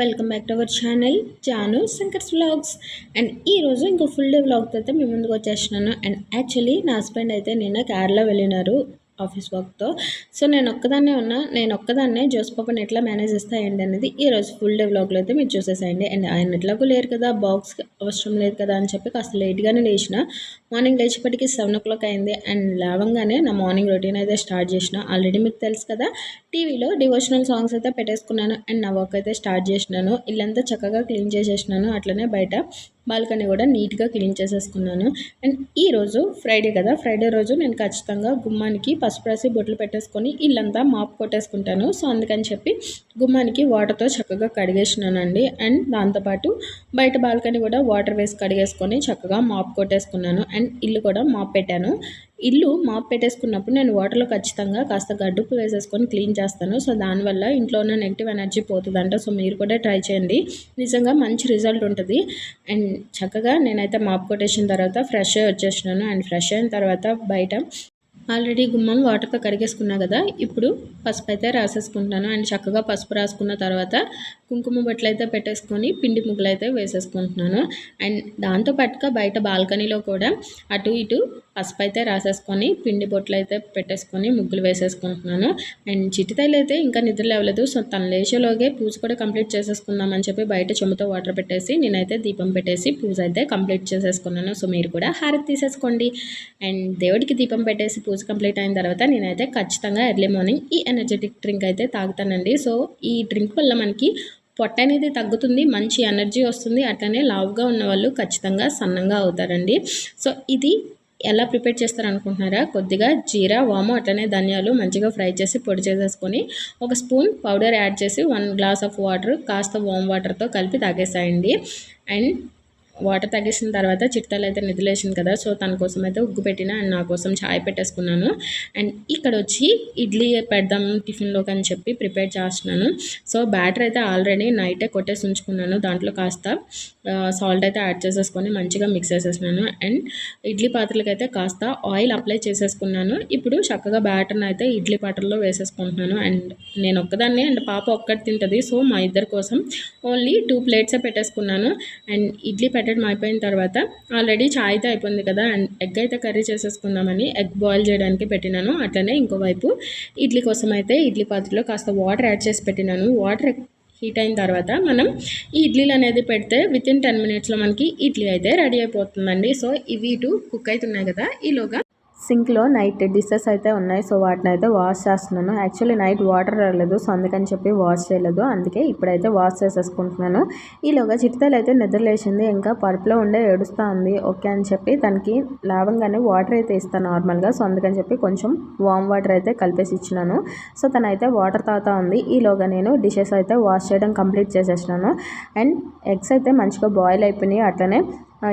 Welcome back to our channel Janu Shankar's vlogs and ఈరోజు ఇంకో full day వ్లాగ్తో అయితే మేము ముందుకు వచ్చేసినాను అండ్ యాక్చువల్లీ నా హస్బెండ్ అయితే నిన్న కేరళ వెళ్ళినారు. ఆఫీస్ వర్క్తో. సో నేను ఒక్కదాన్నే ఉన్నా నేను ఒక్కదాన్నే జోస్ పాపని ఎట్లా మేనేజ్ చేస్తాయండి అనేది ఈ రోజు ఫుల్ డే వ్లాగ్లో అయితే మీరు చూసేసాయండి. అండ్ ఆయన ఎట్లాగో లేరు కదా బాక్స్ అవసరం లేదు కదా అని చెప్పి కాస్త లేట్గానే లేచిన. మార్నింగ్ లేచేపటికి సెవెన్ ఓ క్లాక్ అయింది. అండ్ లేవంగానే నా మార్నింగ్ రొటీన్ అయితే స్టార్ట్ చేసిన. ఆల్రెడీ మీకు తెలుసు కదా టీవీలో డివోషనల్ సాంగ్స్ అయితే పెట్టేసుకున్నాను. అండ్ నా వర్క్ అయితే స్టార్ట్ చేసినాను. ఇల్లంతా చక్కగా క్లీన్ చేసేసినాను. అట్లనే బయట బాల్కనీ కూడా నీట్గా క్లీన్ చేసేసుకున్నాను. అండ్ ఈరోజు ఫ్రైడే కదా ఫ్రైడే రోజు నేను ఖచ్చితంగా గుమ్మానికి పసుపు రాసి బొట్లు పెట్టేసుకొని ఇల్లంతా మాప్ కొట్టేసుకుంటాను. సో అందుకని చెప్పి గుమ్మానికి వాటర్తో చక్కగా కడిగేసినానండి. అండ్ దాంతోపాటు బయట బాల్కనీ కూడా వాటర్ వేసి కడిగేసుకొని చక్కగా మాప్ కొట్టేసుకున్నాను. అండ్ ఇల్లు కూడా మాప్ పెట్టాను. ఇల్లు మాప్ పెట్టేసుకున్నప్పుడు నేను వాటర్లో ఖచ్చితంగా కాస్త గడ్డుపు వేసేసుకొని క్లీన్ చేస్తాను. సో దానివల్ల ఇంట్లో ఉన్న నెగిటివ్ ఎనర్జీ పోతుందంట. సో మీరు కూడా ట్రై చేయండి. నిజంగా మంచి రిజల్ట్ ఉంటుంది. అండ్ చక్కగా నేనైతే మాప్ కొట్టేసిన తర్వాత ఫ్రెష్ వచ్చేసినాను. అండ్ ఫ్రెష్ అయిన తర్వాత బయట ఆల్రెడీ గుమ్మం వాటర్తో కడిగేసుకున్నా కదా ఇప్పుడు పసుపు అయితే రాసేసుకుంటాను. అండ్ చక్కగా పసుపు రాసుకున్న తర్వాత కుంకుమ బట్టలు అయితే పెట్టేసుకొని పిండి ముగ్గులు అయితే వేసేసుకుంటున్నాను. అండ్ దాంతో పాటుగా బయట బాల్కనీలో కూడా అటు ఇటు పసుపు అయితే రాసేసుకొని పిండి బొట్లు అయితే పెట్టేసుకొని ముగ్గులు వేసేసుకుంటున్నాను. అండ్ చిట్టితైలు అయితే ఇంకా నిద్ర లేవలేదు. సో తన లేచేలోగే పూజ కూడా కంప్లీట్ చేసేసుకుందామని చెప్పి బయట చెమ్ముతో వాటర్ పెట్టేసి నేనైతే దీపం పెట్టేసి పూజ అయితే కంప్లీట్ చేసేసుకున్నాను. సో మీరు కూడా హారతి తీసేసుకోండి. అండ్ దేవుడికి దీపం పెట్టేసి పూజ కంప్లీట్ అయిన తర్వాత నేనైతే ఖచ్చితంగా ఎర్లీ మార్నింగ్ ఈ ఎనర్జెటిక్ డ్రింక్ అయితే తాగుతానండి. సో ఈ డ్రింక్ వల్ల మనకి పొట్ట అనేది తగ్గుతుంది మంచి ఎనర్జీ వస్తుంది. అట్లనే లావుగా ఉన్న వాళ్ళు ఖచ్చితంగా సన్నంగా అవుతారండి. సో ఇది ఎలా ప్రిపేర్ చేస్తారు అనుకుంటున్నారా కొద్దిగా జీరా వాము అట్లనే ధనియాలు మంచిగా ఫ్రై చేసి పొడి చేసేసుకొని ఒక స్పూన్ పౌడర్ యాడ్ చేసి వన్ గ్లాస్ ఆఫ్ వాటర్ కాస్త వామ్ వాటర్తో కలిపి తాగేసాయండి. అండ్ వాటర్ తగ్గేసిన తర్వాత చిట్టాలు అయితే నిద్రలేసింది కదా సో తన కోసం అయితే ఉగ్గు పెట్టిన అండ్ నా కోసం ఛాయ్ పెట్టేసుకున్నాను. అండ్ ఇక్కడ వచ్చి ఇడ్లీ పెడదాం టిఫిన్లోకి అని చెప్పి ప్రిపేర్ చేస్తున్నాను. సో బ్యాటర్ అయితే ఆల్రెడీ నైటే కొట్టేసి ఉంచుకున్నాను. దాంట్లో కాస్త సాల్ట్ అయితే యాడ్ చేసేసుకొని మంచిగా మిక్స్ చేసేసినాను. అండ్ ఇడ్లీ పాత్రలకి అయితే కాస్త ఆయిల్ అప్లై చేసేసుకున్నాను. ఇప్పుడు చక్కగా బ్యాటర్ని అయితే ఇడ్లీ పాత్రలో వేసేసుకుంటున్నాను. అండ్ నేను ఒక్కదాన్ని అండ్ పాప ఒక్కటి తింటుంది. సో మా ఇద్దరి కోసం ఓన్లీ టూ ప్లేట్సే పెట్టేసుకున్నాను. అండ్ ఇడ్లీ పెట్ట పెట్టడం అయిపోయిన తర్వాత ఆల్రెడీ చాయ్ అయితే అయిపోయింది కదా అండ్ ఎగ్ అయితే కర్రీ చేసేసుకుందామని ఎగ్ బాయిల్ చేయడానికి పెట్టినాను. అట్లనే ఇంకోవైపు ఇడ్లీ కోసం అయితే ఇడ్లీ పాత్రలో కాస్త వాటర్ యాడ్ చేసి పెట్టినాను. వాటర్ హీట్ అయిన తర్వాత మనం ఈ ఇడ్లీలు అనేది పెడితే విత్ ఇన్ టెన్ మినిట్స్లో మనకి ఇడ్లీ అయితే రెడీ అయిపోతుందండి. సో ఇవి ఇటు కుక్ అవుతున్నాయి కదా ఈలోగా సింక్లో నైట్ డిషెస్ అయితే ఉన్నాయి. సో వాటిని అయితే వాష్ చేస్తున్నాను. యాక్చువల్లీ నైట్ వాటర్ రాలేదు. సో అందుకని చెప్పి వాష్ చేయలేదు. అందుకే ఇప్పుడైతే వాష్ చేసేసుకుంటున్నాను. ఈలోగా చిట్తలు అయితే నిద్రలేసింది ఇంకా పరుపులో ఉండే ఏడుస్తూ ఉంది ఓకే అని చెప్పి తనకి లాభంగానే వాటర్ అయితే ఇస్తాను నార్మల్గా. సో అందుకని చెప్పి కొంచెం వామ్ వాటర్ అయితే కలిపేసి ఇచ్చినాను. సో తనైతే వాటర్ తాగుతూ ఉంది. ఈలోగా నేను డిషెస్ అయితే వాష్ చేయడం కంప్లీట్ చేసేసినాను. అండ్ ఎగ్స్ అయితే మంచిగా బాయిల్ అయిపోయినాయి. అట్లనే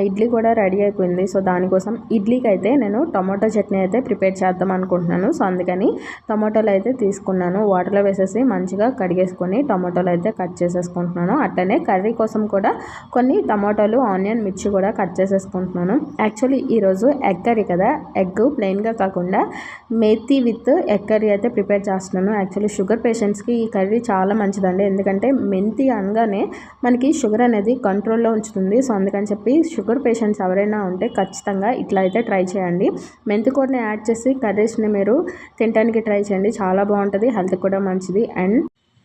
ఇడ్లీ కూడా రెడీ అయిపోయింది. సో దానికోసం ఇడ్లీకి అయితే నేను టమాటో చట్నీ అయితే ప్రిపేర్ చేద్దాం అనుకుంటున్నాను. సో అందుకని టమాటోలు అయితే తీసుకున్నాను. వాటర్లో వేసేసి మంచిగా కడిగేసుకొని టమాటోలు అయితే కట్ చేసేసుకుంటున్నాను. అట్లనే కర్రీ కోసం కూడా కొన్ని టమాటోలు ఆనియన్ మిర్చి కూడా కట్ చేసేసుకుంటున్నాను. యాక్చువల్లీ ఈరోజు ఎగ్ కర్రీ కదా. ఎగ్ ప్లెయిన్గా కాకుండా మేతి విత్ ఎగ్ కర్రీ అయితే ప్రిపేర్ చేస్తున్నాను. యాక్చువల్లీ షుగర్ పేషెంట్స్కి ఈ కర్రీ చాలా మంచిదండి. ఎందుకంటే మెంతి అనగానే మనకి షుగర్ అనేది కంట్రోల్లో ఉంచుతుంది. సో అందుకని చెప్పి షుగర్ పేషెంట్స్ ఎవరైనా ఉంటే ఖచ్చితంగా ఇట్లా అయితే ట్రై చేయండి. మెంతికూరని యాడ్ చేసి కర్రీస్ని మీరు తినడానికి ట్రై చేయండి. చాలా బాగుంటుంది హెల్త్ కూడా మంచిది. అండ్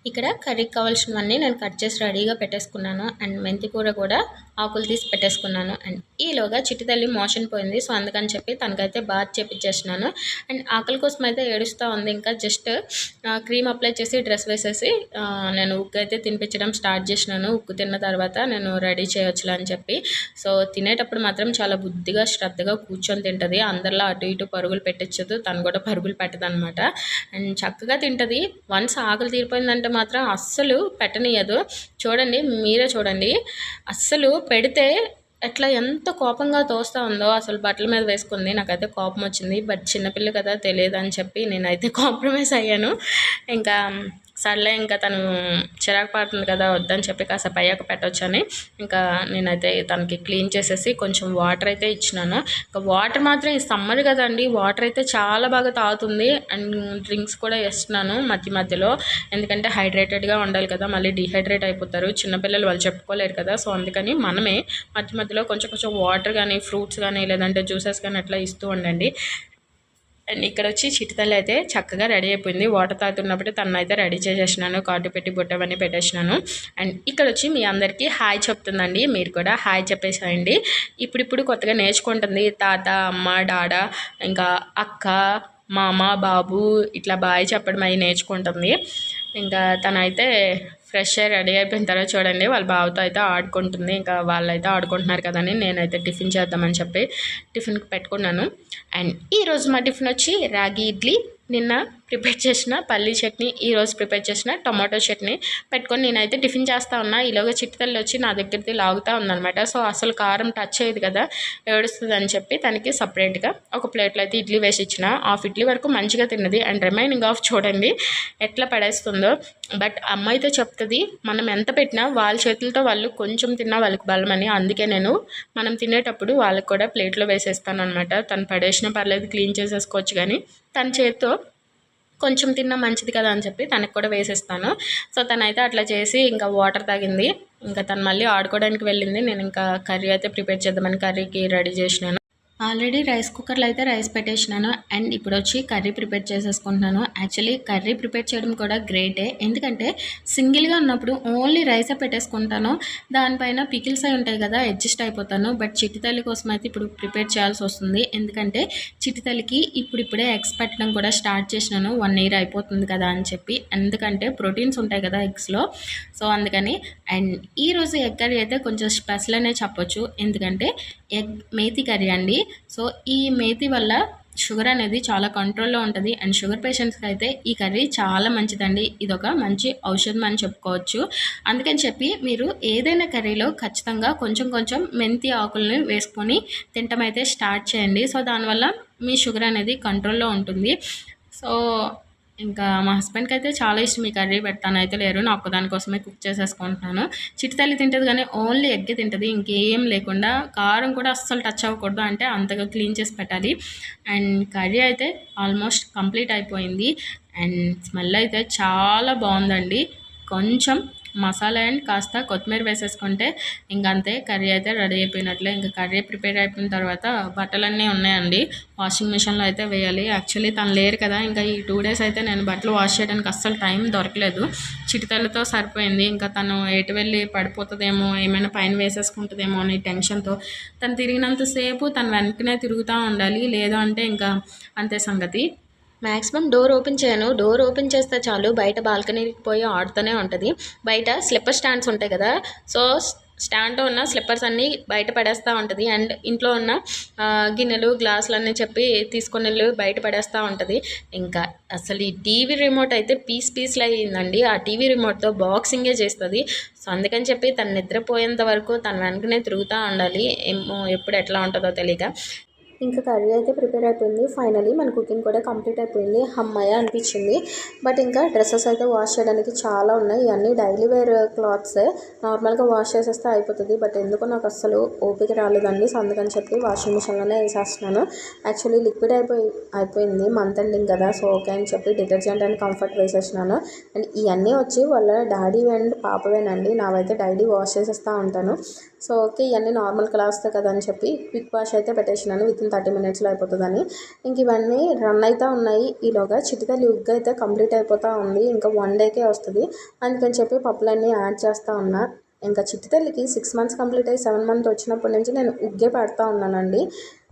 ఇక్కడ కర్రీకి కావాల్సినవన్నీ నేను కట్ చేసి రెడీగా పెట్టేసుకున్నాను. అండ్ మెంతి కూర కూడా ఆకులు తీసి పెట్టేసుకున్నాను. అండ్ ఈలోగా చిట్టితల్లి మోషన్ పోయింది. సో అందుకని చెప్పి తనకైతే బాత్ చేపించేసినాను అండ్ ఆకలి కోసం అయితే ఏడుస్తూ ఉంది. ఇంకా జస్ట్ క్రీమ్ అప్లై చేసి డ్రెస్ వేసేసి నేను ఉక్కు అయితే తినిపించడం స్టార్ట్ చేసినాను. ఉక్కు తిన్న తర్వాత నేను రెడీ చేయొచ్చులే అని చెప్పి. సో తినేటప్పుడు మాత్రం చాలా బుద్ధిగా శ్రద్ధగా కూర్చొని తింటుంది. అందరిలో అటు ఇటు పరుగులు పెట్టించదు. తను కూడా పరుగులు పెట్టదనమాట. అండ్ చక్కగా తింటుంది. వన్స్ ఆకలి తీరిపోయిందంటే మాత్రం అస్సలు పెట్టనీయదు. చూడండి మీరే చూడండి. అస్సలు పెడితే ఎట్లా ఎంత కోపంగా తోస్తూ ఉందో అసలు బట్టల మీద వేసుకుంది. నాకైతే కోపం వచ్చింది. బట్ చిన్నపిల్ల కదా తెలియదు అని చెప్పి నేనైతే కాంప్రమైజ్ అయ్యాను. ఇంకా సర్లే ఇంకా తను చిరాకు పడుతుంది కదా వద్దని చెప్పి కాస్త అయ్యాక పెట్టొచ్చని. ఇంకా నేనైతే తనకి క్లీన్ చేసేసి కొంచెం వాటర్ అయితే ఇచ్చినాను. ఇంకా వాటర్ మాత్రం ఈ సమ్మర్ కదండి వాటర్ అయితే చాలా బాగా తాగుతుంది. అండ్ డ్రింక్స్ కూడా ఇస్తున్నాను మధ్య మధ్యలో. ఎందుకంటే హైడ్రేటెడ్గా ఉండాలి కదా మళ్ళీ డిహైడ్రేట్ అయిపోతారు. చిన్నపిల్లలు వాళ్ళు చెప్పుకోలేరు కదా సో అందుకని మనమే మధ్య మధ్యలో కొంచెం కొంచెం వాటర్ కానీ ఫ్రూట్స్ కానీ లేదంటే జ్యూసెస్ కానీ అట్లా ఇస్తూ ఉండండి. అండ్ ఇక్కడ వచ్చి చిటితల్లి అయితే చక్కగా రెడీ అయిపోయింది. వాటర్ తాగుతున్నప్పుడు తను అయితే రెడీ చేసేసినాను. కార్డు పెట్టి బుట్టవన్నీ పెట్టేసినాను. అండ్ ఇక్కడ వచ్చి మీ అందరికీ హాయ్ చెప్తుందండి. మీరు కూడా హాయ్ చెప్పేసేయండి. ఇప్పుడిప్పుడు కొత్తగా నేర్చుకుంటుంది తాత అమ్మ డాడా ఇంకా అక్క మామ బాబు ఇట్లా బాయ్ చెప్పడం అవి నేర్చుకుంటుంది. ఇంకా తనైతే ఫ్రెష్ అయ్యి రెడీ అయిపోయిన తర్వాత చూడండి వాళ్ళ బావతో అయితే ఆడుకుంటుంది. ఇంకా వాళ్ళైతే ఆడుకుంటున్నారు కదని నేనైతే టిఫిన్ చేద్దామని చెప్పి టిఫిన్కి పెట్టుకున్నాను. అండ్ ఈరోజు మా టిఫిన్ వచ్చి రాగి ఇడ్లీ నిన్న ప్రిపేర్ చేసిన పల్లీ చట్నీ ఈరోజు ప్రిపేర్ చేసిన టమాటో చట్నీ పెట్టుకొని నేనైతే టిఫిన్ చేస్తూ ఉన్నా. ఈలోగా చిట్టుతల్లి వచ్చి నా దగ్గరికి లాగుతూ ఉందనమాట సో అసలు కారం టచ్ అయ్యేది కదా ఏడుస్తుంది అని చెప్పి తనకి సపరేట్గా ఒక ప్లేట్లో అయితే ఇడ్లీ వేసి ఇచ్చిన హాఫ్ ఇడ్లీ వరకు మంచిగా తిన్నది. అండ్ రిమైనింగ్ ఆఫ్ చూడండి ఎట్లా పడేస్తుందో. బట్ అమ్మాయితో చెప్తుంది మనం ఎంత పెట్టినా వాళ్ళ చేతులతో వాళ్ళు కొంచెం తిన్నా వాళ్ళకి బలమని. అందుకే నేను మనం తినేటప్పుడు వాళ్ళకి కూడా ప్లేట్లో వేసేస్తాను అనమాట తను పడేసిన పర్లేదు క్లీన్ చేసేసుకోవచ్చు కానీ తన చేతితో కొంచెం తిన్నా మంచిది కదా అని చెప్పి తనకు కూడా వేసేస్తాను. సో తనైతే అట్లా చేసి ఇంకా వాటర్ తాగింది. ఇంకా తను మళ్ళీ ఆడుకోవడానికి వెళ్ళింది. నేను ఇంకా కర్రీ అయితే ప్రిపేర్ చేద్దామని కర్రీకి రెడీ చేసినాను. ఆల్రెడీ రైస్ కుక్కర్లో అయితే రైస్ పెట్టేసినాను అండ్ ఇప్పుడు వచ్చి కర్రీ ప్రిపేర్ చేసేసుకుంటున్నాను. యాక్చువల్లీ కర్రీ ప్రిపేర్ చేయడం కూడా గ్రేటే. ఎందుకంటే సింగిల్గా ఉన్నప్పుడు ఓన్లీ రైసే పెట్టేసుకుంటాను. దానిపైన పికిల్స్ అయి ఉంటాయి కదా అడ్జస్ట్ అయిపోతాను. బట్ చిట్టితల్లి కోసం అయితే ఇప్పుడు ప్రిపేర్ చేయాల్సి వస్తుంది. ఎందుకంటే చిట్టితల్లికి ఇప్పుడిప్పుడే ఎగ్స్ పెట్టడం కూడా స్టార్ట్ చేసినాను. వన్ ఇయర్ అయిపోతుంది కదా అని చెప్పి. ఎందుకంటే ప్రోటీన్స్ ఉంటాయి కదా ఎగ్స్లో. సో అందుకని అండ్ ఈరోజు ఎగ్ కర్రీ అయితే కొంచెం స్పెషల్ అనే చెప్పొచ్చు. ఎందుకంటే ఎగ్ మేతి కర్రీ అండి. సో ఈ మేతి వల్ల షుగర్ అనేది చాలా కంట్రోల్లో ఉంటుంది. అండ్ షుగర్ పేషెంట్స్కి అయితే ఈ కర్రీ చాలా మంచిదండి. ఇది ఒక మంచి ఔషధం అని చెప్పుకోవచ్చు. అందుకని చెప్పి మీరు ఏదైనా కర్రీలో ఖచ్చితంగా కొంచెం కొంచెం మెంతి ఆకుల్ని వేసుకొని తింటం అయితే స్టార్ట్ చేయండి. సో దానివల్ల మీ షుగర్ అనేది కంట్రోల్లో ఉంటుంది. సో ఇంకా మా హస్బెండ్కి అయితే చాలా ఇష్టం. ఈ కర్రీ పెడతాను. అయితే లేరు. నా దానికోసమే కుక్ చేసేసుకుంటున్నాను. చిట్టి తల్లి తింటుంది కానీ ఓన్లీ ఎగ్ తింటుంది. ఇంకేం లేకుండా కారం కూడా అస్సలు టచ్ అవ్వకూడదు. అంటే అంతగా క్లీన్ చేసి పెట్టాలి. అండ్ కర్రీ అయితే ఆల్మోస్ట్ కంప్లీట్ అయిపోయింది. అండ్ స్మెల్ అయితే చాలా బాగుందండి. కొంచెం మసాలా అండ్ కాస్త కొత్తిమీర వేసేసుకుంటే ఇంకంతే కర్రీ అయితే రెడీ అయిపోయినట్లే. ఇంకా కర్రీ ప్రిపేర్ అయిపోయిన తర్వాత బట్టలన్నీ ఉన్నాయండి. వాషింగ్ మిషన్లో అయితే వేయాలి. యాక్చువల్లీ తను లేరు కదా ఇంకా ఈ టూ డేస్ అయితే నేను బట్టలు వాష్ చేయడానికి అస్సలు టైం దొరకలేదు. చిటితలతో సరిపోయింది. ఇంకా తను ఎటు వెళ్ళి పడిపోతుందేమో ఏమైనా పైన వేసేసుకుంటుందేమో అని టెన్షన్తో తను తిరిగినంతసేపు తను వెనకనే తిరుగుతూ ఉండాలి. లేదు అంటే ఇంకా అంతే సంగతి. మ్యాక్సిమం డోర్ ఓపెన్ చేయను. డోర్ ఓపెన్ చేస్తే చాలు బయట బాల్కనీకి పోయి ఆడుతూనే ఉంటుంది. బయట స్లిప్పర్ స్టాండ్స్ ఉంటాయి కదా సో స్టాండ్లో ఉన్న స్లిప్పర్స్ అన్నీ బయట పడేస్తూ ఉంటుంది. అండ్ ఇంట్లో ఉన్న గిన్నెలు గ్లాసులు అన్నీ చెప్పి తీసుకుని వెళ్ళి బయట పడేస్తూ ఉంటుంది. ఇంకా అసలు ఈ టీవీ రిమోట్ అయితే పీస్ పీస్లు అయ్యిందండి ఆ టీవీ రిమోట్తో బాక్సింగే చేస్తుంది. సో అందుకని చెప్పి తను నిద్రపోయేంత వరకు తన వెనకనే తిరుగుతూ ఉండాలి. ఏమో ఎప్పుడు ఎట్లా ఉంటుందో తెలియక. ఇంకా కర్రీ అయితే ప్రిపేర్ అయిపోయింది. ఫైనలీ మన కుకింగ్ కూడా కంప్లీట్ అయిపోయింది. అమ్మాయి అనిపించింది. బట్ ఇంకా డ్రెస్సెస్ అయితే వాష్ చేయడానికి చాలా ఉన్నాయి. ఇవన్నీ డైలీ వేర్ క్లాత్సే నార్మల్గా వాష్ చేసేస్తే అయిపోతుంది. బట్ ఎందుకో నాకు అస్సలు ఓపిక రాలేదండి సో అందుకని చెప్పి వాషింగ్ మిషన్లోనే వేసేస్తున్నాను. యాక్చువల్లీ లిక్విడ్ అయిపోయి అయిపోయింది మంత్ ఎండింగ్ కదా. సో ఓకే అని చెప్పి డిటర్జెంట్ అండ్ కంఫర్ట్ వేసేసినాను అండ్ ఇవన్నీ వచ్చి వాళ్ళ డాడీ అండ్ పాపవేనండి నావైతే డైలీ వాష్ చేసేస్తూ ఉంటాను. సో ఓకే ఇవన్నీ నార్మల్ క్లాస్తో కదా అని చెప్పి క్విక్ వాష్ అయితే పెట్టేసినాను. విత్ ఇన్ థర్టీ మినిట్స్లో అయిపోతుందని. ఇంక ఇవన్నీ రన్ అయితే ఉన్నాయి. ఈలోగా చిటికలు ఉగ్గు అయితే కంప్లీట్ అయిపోతూ ఉంది. ఇంకా వన్ డేకే వస్తుంది. అందుకని చెప్పి పప్పులన్నీ యాడ్ చేస్తూ ఉన్నా. ఇంకా చిట్టితల్లికి సిక్స్ మంత్స్ కంప్లీట్ అయ్యి సెవెన్ మంత్ వచ్చినప్పటి నుంచి నేను ఉగ్గే పెడతా ఉన్నానండి.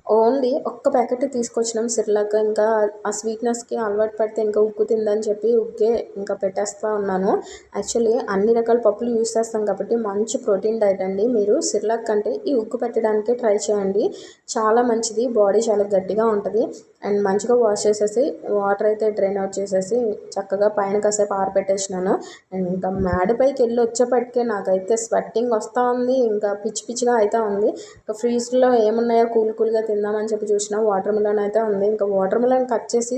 ఓన్లీ ఒక్క ప్యాకెట్ తీసుకొచ్చినాం సిర్లాక్. ఇంకా ఆ స్వీట్నెస్కి అలవాటు పడితే ఇంకా ఉగ్గు తిందని చెప్పి ఉగ్గే ఇంకా పెట్టేస్తూ ఉన్నాను. యాక్చువల్లీ అన్ని రకాల పప్పులు యూస్ చేస్తాం కాబట్టి మంచి ప్రోటీన్ డైట్ అండి. మీరు సిర్లాక్ కంటే ఈ ఉగ్గు పెట్టడానికే ట్రై చేయండి. చాలా మంచిది బాడీ చాలా గట్టిగా ఉంటుంది. అండ్ మంచిగా వాష్ చేసేసి వాటర్ అయితే డ్రైన్ అవుట్ చేసేసి చక్కగా పైన కాసేపు ఆరబెట్టేసినాను అండ్ ఇంకా మేడపైకి వెళ్ళి వచ్చేప్పటికే నాకైతే స్వెట్టింగ్ వస్తూ ఉంది. ఇంకా పిచ్చి పిచ్చిగా అయితే ఉంది. ఇంకా ఫ్రీజ్లో ఏమున్నాయో కూల్ కూల్గా తిందామని చెప్పి చూసిన వాటర్ మిలన్ అయితే ఉంది. ఇంకా వాటర్ మిలన్ కట్ చేసి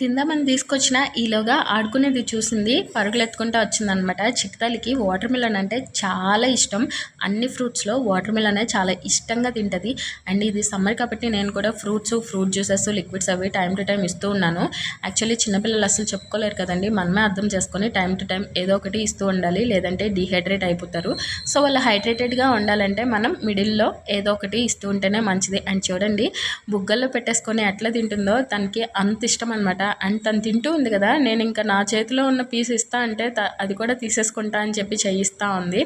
తిందామని తీసుకొచ్చిన ఈలోగా ఆడుకునేది చూసింది పరుగులెత్తుకుంటూ వచ్చిందనమాట. చిక్కతల్లికి వాటర్ మిలన్ అంటే చాలా ఇష్టం. అన్ని ఫ్రూట్స్లో వాటర్ మిలన్ అనేది చాలా ఇష్టంగా తింటుంది. అండ్ ఇది సమ్మర్ కాబట్టి నేను కూడా ఫ్రూట్స్ ఫ్రూట్ జ్యూసెస్ లిక్విడ్స్ అవి టైం టు టైం ఇస్తూ ఉన్నాను. యాక్చువల్లీ చిన్నపిల్లలు అసలు చెప్పుకోలేరు కదండి. మనమే అర్థం చేసుకొని టైం టు టైం ఏదో ఒకటి ఇస్తూ ఉండాలి లేదంటే డిహైడ్రేట్ అయిపోతారు. సో వాళ్ళు హైడ్రేటెడ్గా ఉండాలంటే మనం మిడిల్లో ఏదో ఒకటి ఇస్తూ ఉంటేనే మంచిది. అండ్ చూడండి బుగ్గల్లో పెట్టేసుకొని ఎట్లా తింటుందో తనకి అంత ఇష్టం అనమాట అండ్ తను తింటూ ఉంది కదా నేను ఇంకా నా చేతిలో ఉన్న పీస్ ఇస్తా అంటే అది కూడా తీసేసుకుంటా అని చెప్పి చేయిస్తూ ఉంది.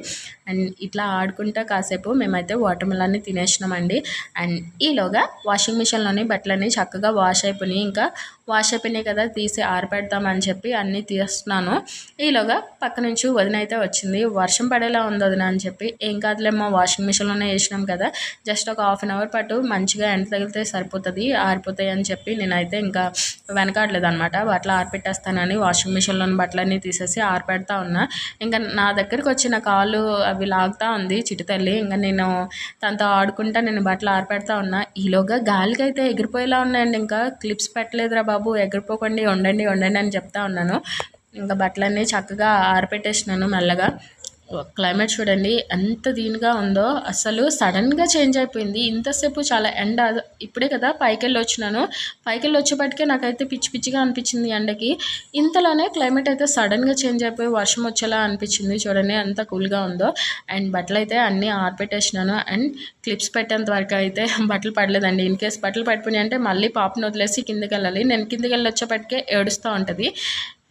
అండ్ ఇట్లా ఆడుకుంటా కాసేపు మేమైతే వాటర్ మిలాన్ని తినేసినామండి. అండ్ ఈలోగా వాషింగ్ మిషన్లోని బట్టలన్నీ చక్కగా వాష్ అయిపోయినాయి. ఇంకా వాష్ అయిపోయినాయి కదా తీసి ఆరపెడతామని చెప్పి అన్నీ తీస్తున్నాను. ఈలోగా పక్క నుంచి వదిన అయితే వచ్చింది. వర్షం పడేలా ఉంది వదిన అని చెప్పి ఏం కాదులేమ్మా వాషింగ్ మిషన్లోనే వేసినాం కదా. జస్ట్ ఒక హాఫ్ అన్ అవర్ పాటు మంచిగా ఎండ తగిలితే సరిపోతుంది ఆరిపోతాయి అని చెప్పి నేనైతే ఇంకా వెనకాడలేదు అనమాట బట్టలు ఆరిపెట్టేస్తానని వాషింగ్ మిషన్లోని బట్టలన్నీ తీసేసి ఆరిపెడతా ఉన్నా. ఇంకా నా దగ్గరికి వచ్చిన కాళ్ళు అవి లాగుతూ ఉంది చిటితల్లి ఇంకా నేను తనతో ఆడుకుంటా నేను బట్టలు ఆరిపెడతా ఉన్నా. ఈలోగా గాలికి అయితే ఎగిరిపోయేలా ఉన్నాయండి. ఇంకా క్లిప్స్ పెట్టలేదురా బాబు. ఎగిరిపోకండి ఉండండి ఉండండి అని చెప్తా ఉన్నాను. ఇంకా బట్టలన్నీ చక్కగా ఆరిపెట్టేసినాను మెల్లగా. క్లైమేట్ చూడండి ఎంత దీనిగా ఉందో. అసలు సడన్గా చేంజ్ అయిపోయింది. ఇంతసేపు చాలా ఎండ ఇప్పుడే కదా పైకెళ్ళి వచ్చినాను. పైకెళ్ళి వచ్చేపటికే నాకైతే పిచ్చి పిచ్చిగా అనిపించింది ఎండకి. ఇంతలోనే క్లైమేట్ అయితే సడన్గా చేంజ్ అయిపోయి వర్షం వచ్చేలా అనిపించింది. చూడండి ఎంత కూల్గా ఉందో. అండ్ బట్టలు అయితే అన్నీ ఆరిపెట్టేసినాను. అండ్ క్లిప్స్ పెట్టేంత వరకు అయితే బట్టలు పడలేదండి. ఇన్ కేస్ బట్టలు పడిపోయినాయి అంటే మళ్ళీ పాపను వదిలేసి కిందకి వెళ్ళాలి నేను కిందకి వెళ్ళి వచ్చేపటికే ఏడుస్తూ ఉంటుంది.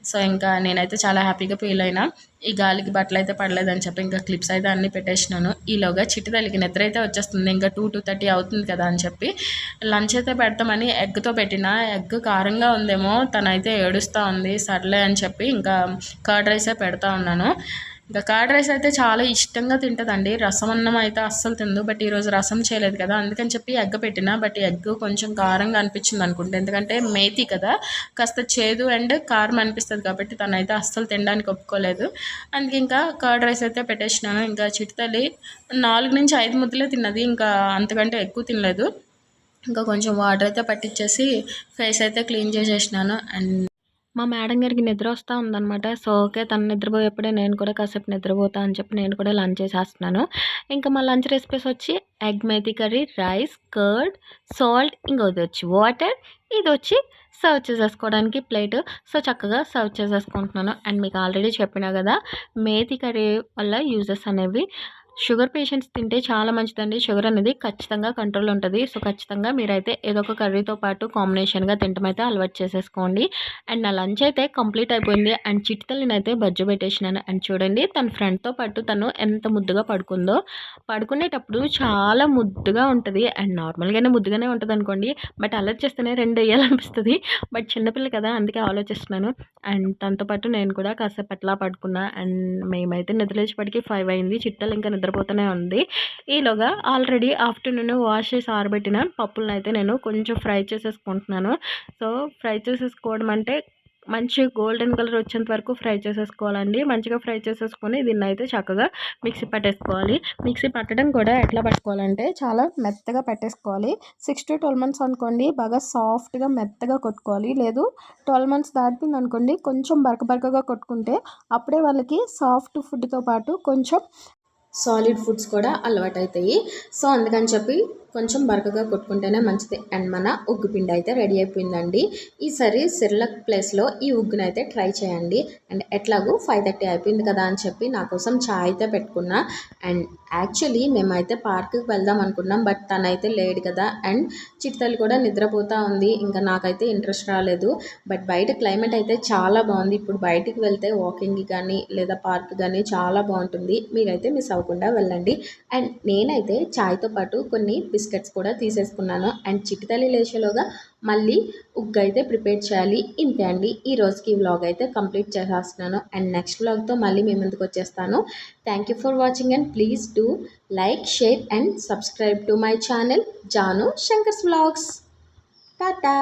సో ఇంకా నేనైతే చాలా హ్యాపీగా ఫీల్ అయినా. ఈ గాలికి బట్టలు అయితే పడలేదని చెప్పి ఇంకా క్లిప్స్ అయితే అన్నీ పెట్టేసినాను. ఈలోగా చిట్టి తల్లికి నిద్ర అయితే వచ్చేస్తుంది. ఇంకా టూ టూ థర్టీ అవుతుంది కదా అని చెప్పి లంచ్ అయితే పెడతామని ఎగ్తో పెట్టిన. ఎగ్ కారంగా ఉందేమో తనైతే ఏడుస్తూ ఉంది. సర్లే అని చెప్పి ఇంకా కర్డ్ రైసే పెడతా ఉన్నాను. ఇంకా కర్డ్ రైస్ అయితే చాలా ఇష్టంగా తింటుందండి. రసం అన్నం అయితే అస్సలు తిందు బట్ ఈరోజు రసం చేయలేదు కదా. అందుకని చెప్పి ఎగ్గ పెట్టిన. బట్ ఎగ్ కొంచెం కారంగా అనిపించింది అనుకుంటే. ఎందుకంటే మేతి కదా. కాస్త చేదు అండ్ కారం అనిపిస్తుంది కాబట్టి తనైతే అస్సలు తినడానికి ఒప్పుకోలేదు. అందుకే ఇంకా కర్డ్ రైస్ అయితే పెట్టేసినాను. ఇంకా చిట్తల్లి నాలుగు నుంచి ఐదు ముద్దలే తిన్నది. ఇంకా అంతకంటే ఎక్కువ తినలేదు. ఇంకా కొంచెం వాటర్ అయితే పట్టించేసి ఫేస్ అయితే క్లీన్ చేసేసినాను. అండ్ మా మేడం గారికి నిద్ర వస్తూ ఉందనమాట సో ఓకే తను నిద్రపోయేప్పుడే నేను కూడా కాసేపు నిద్రపోతా అని చెప్పి నేను కూడా లంచ్ చేసేస్తున్నాను. ఇంకా మా లంచ్ రెసిపీస్ వచ్చి egg methi curry rice curd salt ఇంకోది వచ్చి వాటర్ ఇది వచ్చి సర్వ్ చేసేసుకోవడానికి ప్లేట్. సో చక్కగా సర్వ్ చేసేసుకుంటున్నాను. అండ్ మీకు ఆల్రెడీ చెప్పినా కదా మేతి కర్రీ వల్ల యూజెస్ అనేవి షుగర్ పేషెంట్స్ తింటే చాలా మంచిదండి. షుగర్ అనేది ఖచ్చితంగా కంట్రోల్ ఉంటుంది. సో ఖచ్చితంగా మీరైతే ఏదో ఒక కర్రీతో పాటు కాంబినేషన్గా తింటం అయితే అలవాటు చేసేసుకోండి. అండ్ నా లంచ్ అయితే కంప్లీట్ అయిపోయింది. అండ్ చిట్తల్ని అయితే బజ్జు పెట్టేసినాను. అండ్ చూడండి తన ఫ్రెండ్తో పాటు తను ఎంత ముద్దుగా పడుకుందో. పడుకునేటప్పుడు చాలా ముద్దుగా ఉంటుంది. అండ్ నార్మల్గానే ముద్దుగానే ఉంటుంది అనుకోండి. బట్ అలర్ట్ చేస్తేనే రెండు వేయాలనిపిస్తుంది. బట్ చిన్నపిల్ల కదా అందుకే ఆలోచిస్తున్నాను. అండ్ తనతో పాటు నేను కూడా కాసేపు అట్లా పడుకున్నా. అండ్ మేమైతే నిద్రలేచేపటికి ఫైవ్ అయింది. చిట్టలు ఇంకా నిద్రపోతూనే ఉంది. ఈలోగా ఆల్రెడీ ఆఫ్టర్నూన్ వాష్ చేసి ఆరబెట్టిన పప్పులను అయితే నేను కొంచెం ఫ్రై చేసేసుకుంటున్నాను. సో ఫ్రై చేసేసుకోవడం అంటే మంచి గోల్డెన్ కలర్ వచ్చేంత వరకు ఫ్రై చేసేసుకోవాలండి. మంచిగా ఫ్రై చేసేసుకొని దీన్ని అయితే చక్కగా మిక్సీ పట్టేసుకోవాలి. మిక్సీ పట్టడం కూడా ఎట్లా పట్టుకోవాలంటే చాలా మెత్తగా పెట్టేసుకోవాలి. సిక్స్ టు ట్వెల్వ్ మంత్స్ అనుకోండి బాగా సాఫ్ట్గా మెత్తగా కొట్టుకోవాలి. లేదు ట్వెల్వ్ మంత్స్ దాటింది అనుకోండి కొంచెం బరక బరకగా కొట్టుకుంటే అప్పుడే వాళ్ళకి సాఫ్ట్ ఫుడ్తో పాటు కొంచెం సాలిడ్ ఫుడ్స్ కూడా అలవాటు అవుతాయి సో అందుకని చెప్పి కొంచెం బరకగా కొట్టుకుంటేనే మంచిది. అండ్ మన ఉగ్గు పిండి అయితే రెడీ అయిపోయిందండి. ఈసారి సిర్లక్ ప్లేస్లో ఈ ఉగ్గునైతే అయితే ట్రై చేయండి. అండ్ ఎట్లాగూ ఫైవ్ థర్టీ అయిపోయింది కదా అని చెప్పి నా కోసం చాయ్ అయితే పెట్టుకున్నా. అండ్ యాక్చువల్లీ మేమైతే పార్క్కి వెళ్దాం అనుకున్నాం బట్ తనైతే లేడు కదా. అండ్ చిట్టలు కూడా నిద్రపోతూ ఉంది. ఇంకా నాకైతే ఇంట్రెస్ట్ రాలేదు. బట్ బయట క్లైమేట్ అయితే చాలా బాగుంది. ఇప్పుడు బయటికి వెళ్తే వాకింగ్ కానీ లేదా పార్క్ కానీ చాలా బాగుంటుంది. మీరైతే మిస్ అవ్వకుండా వెళ్ళండి. అండ్ నేనైతే చాయ్తో పాటు కొన్ని బిస్కెట్స్ కూడా తీసేసుకున్నాను. అండ్ చిటితల్లి లేచేలోగా మళ్ళీ ఉగ్గు అయితే ప్రిపేర్ చేయాలి. ఇంతే అండి. ఈ రోజుకి వ్లాగ్ అయితే కంప్లీట్ చేసేస్తున్నాను. అండ్ నెక్స్ట్ వ్లాగ్తో మళ్ళీ మీ ముందుకు వచ్చేస్తాను. Thank you for watching and please do like share and subscribe to my channel Janu Shankar's vlogs tata